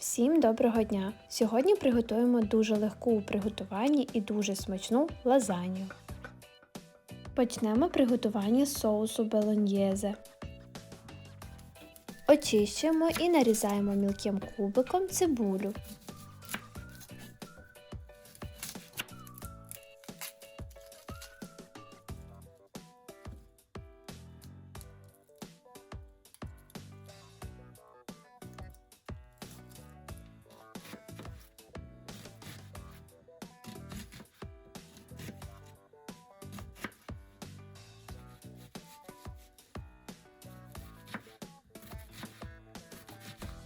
Всім доброго дня! Сьогодні приготуємо дуже легку у приготуванні і дуже смачну лазанью. Почнемо приготування соусу белоньєзе. Очищуємо і нарізаємо мілким кубиком цибулю.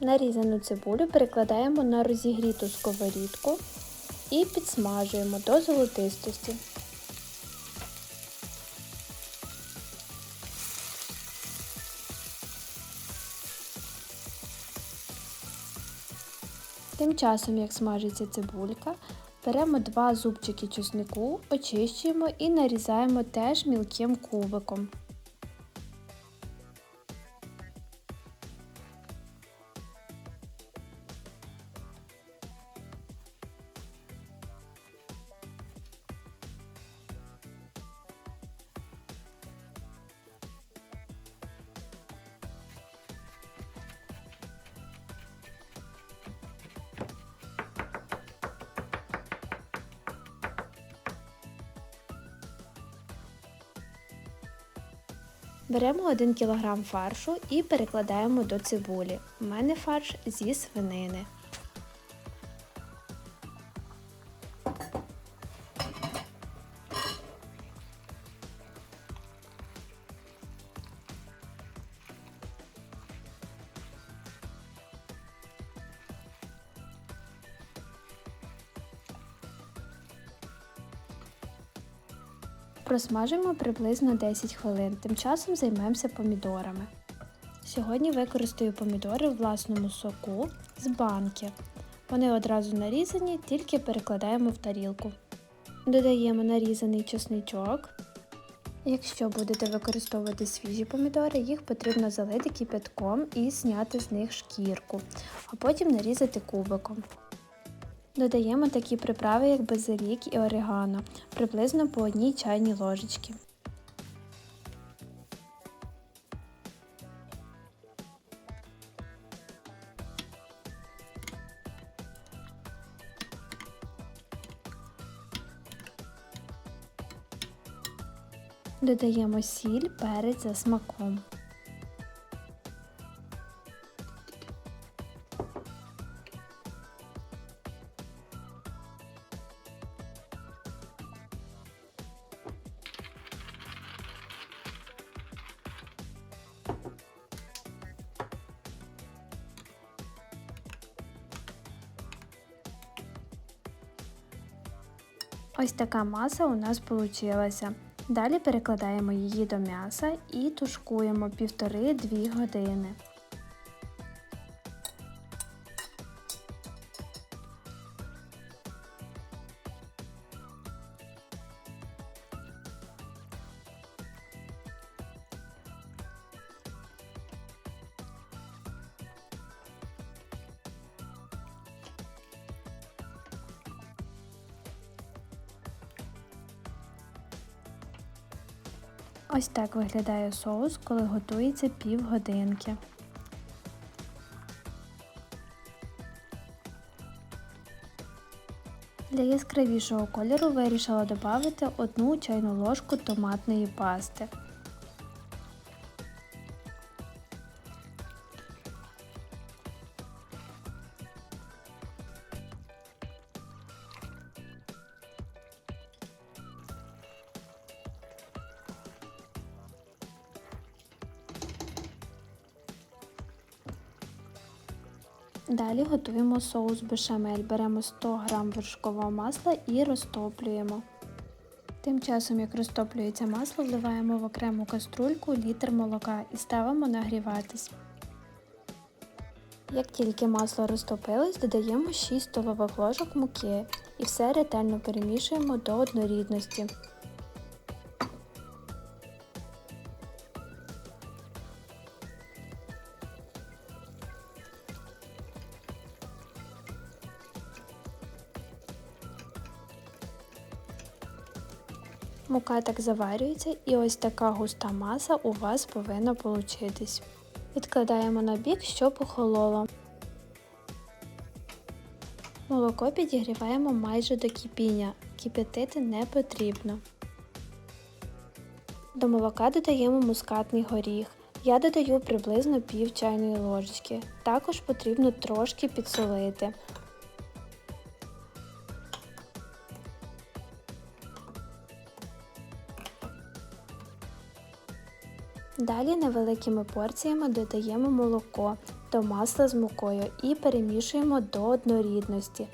Нарізану цибулю перекладаємо на розігріту сковорідку і підсмажуємо до золотистості. Тим часом, як смажиться цибулька, беремо два зубчики чеснику, очищуємо і нарізаємо теж мілким кубиком. Беремо 1 кг фаршу і перекладаємо до цибулі. У мене фарш зі свинини. Просмажимо приблизно 10 хвилин, тим часом займемося помідорами. Сьогодні використаю помідори в власному соку з банки. Вони одразу нарізані, тільки перекладаємо в тарілку. Додаємо нарізаний чесничок. Якщо будете використовувати свіжі помідори, їх потрібно залити кипятком і зняти з них шкірку, а потім нарізати кубиком. Додаємо такі приправи, як базилік і орегано, приблизно по одній чайній ложечці. Додаємо сіль, перець за смаком. Ось така маса у нас вийшла. Далі перекладаємо її до м'яса і тушкуємо 1,5-2 години. Ось так виглядає соус, коли готується півгодинки. Для яскравішого кольору вирішила додати одну чайну ложку томатної пасти. Далі готуємо соус бешамель. Беремо 100 г вершкового масла і розтоплюємо. Тим часом, як розтоплюється масло, вливаємо в окрему каструльку літр молока і ставимо нагріватись. Як тільки масло розтопилось, додаємо 6 столових ложок муки і все ретельно перемішуємо до однорідності. Мука так заварюється і ось така густа маса у вас повинна получитись. Відкладаємо на бік, щоб охололо. Молоко підігріваємо майже до кипіння, кип'ятити не потрібно. До молока додаємо мускатний горіх. Я додаю приблизно пів чайної ложечки. Також потрібно трошки підсолити. Далі невеликими порціями додаємо молоко до масла з мукою і перемішуємо до однорідності.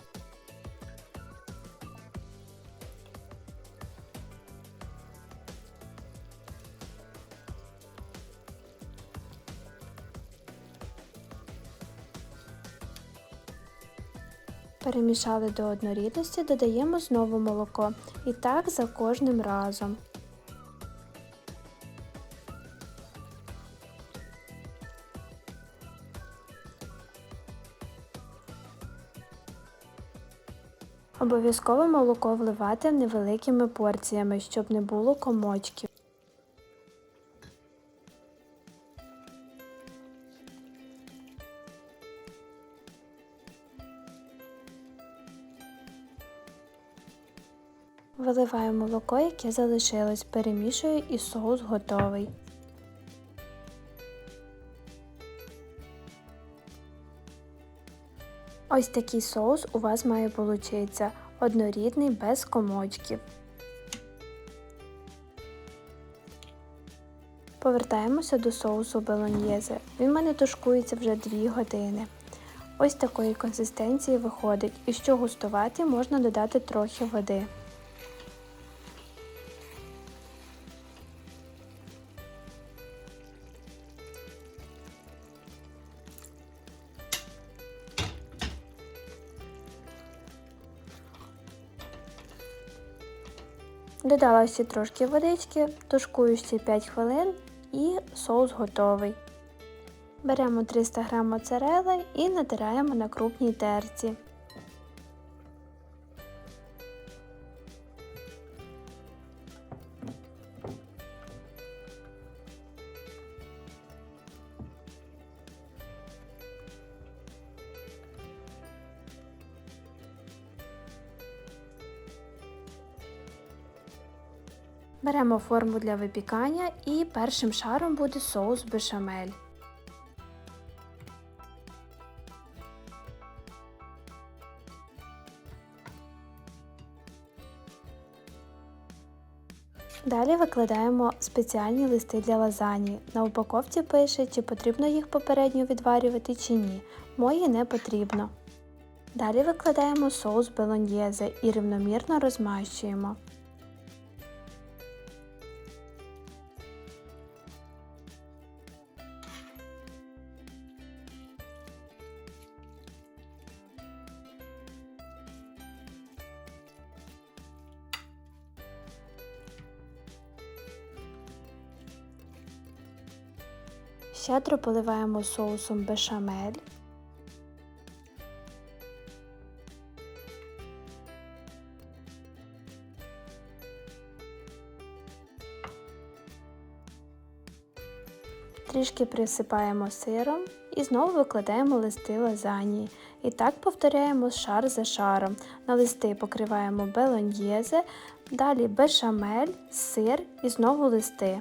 Перемішали до однорідності, додаємо знову молоко. І так за кожним разом. Обов'язково молоко вливати невеликими порціями, щоб не було комочків. Виливаю молоко, яке залишилось, перемішую і соус готовий. Ось такий соус у вас має получитися однорідний без комочків. Повертаємося до соусу болоньєзе. Він мене тушкується вже 2 години. Ось такої консистенції виходить, і що густувати, можна додати трохи води. Додала ще трошки водички, тушкую ще 5 хвилин і соус готовий. Беремо 300 г моцарели і натираємо на крупній терці. Беремо форму для випікання і першим шаром буде соус бешамель. Далі викладаємо спеціальні листи для лазані. На упаковці пише, чи потрібно їх попередньо відварювати чи ні. Мої не потрібно. Далі викладаємо соус болоньєзе і рівномірно розмащуємо. Щедро поливаємо соусом бешамель. Трішки присипаємо сиром і знову викладаємо листи лазанії. І так повторяємо шар за шаром. На листи покриваємо белоньєзе, далі бешамель, сир і знову листи.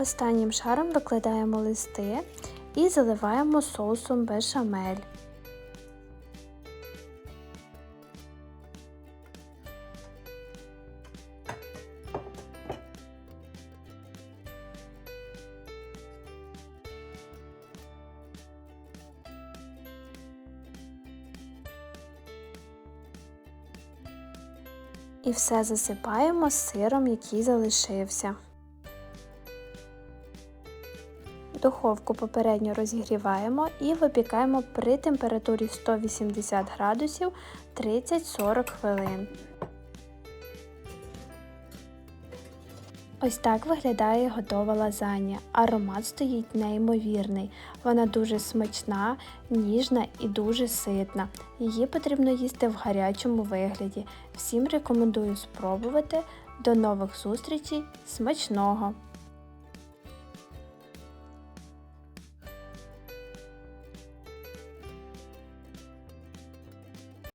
Останнім шаром викладаємо листи і заливаємо соусом бешамель. І все засипаємо з сиром, який залишився. Духовку попередньо розігріваємо і випікаємо при температурі 180 градусів 30-40 хвилин. Ось так виглядає готова лазанья. Аромат стоїть неймовірний. Вона дуже смачна, ніжна і дуже ситна. Її потрібно їсти в гарячому вигляді. Всім рекомендую спробувати. До нових зустрічей. Смачного!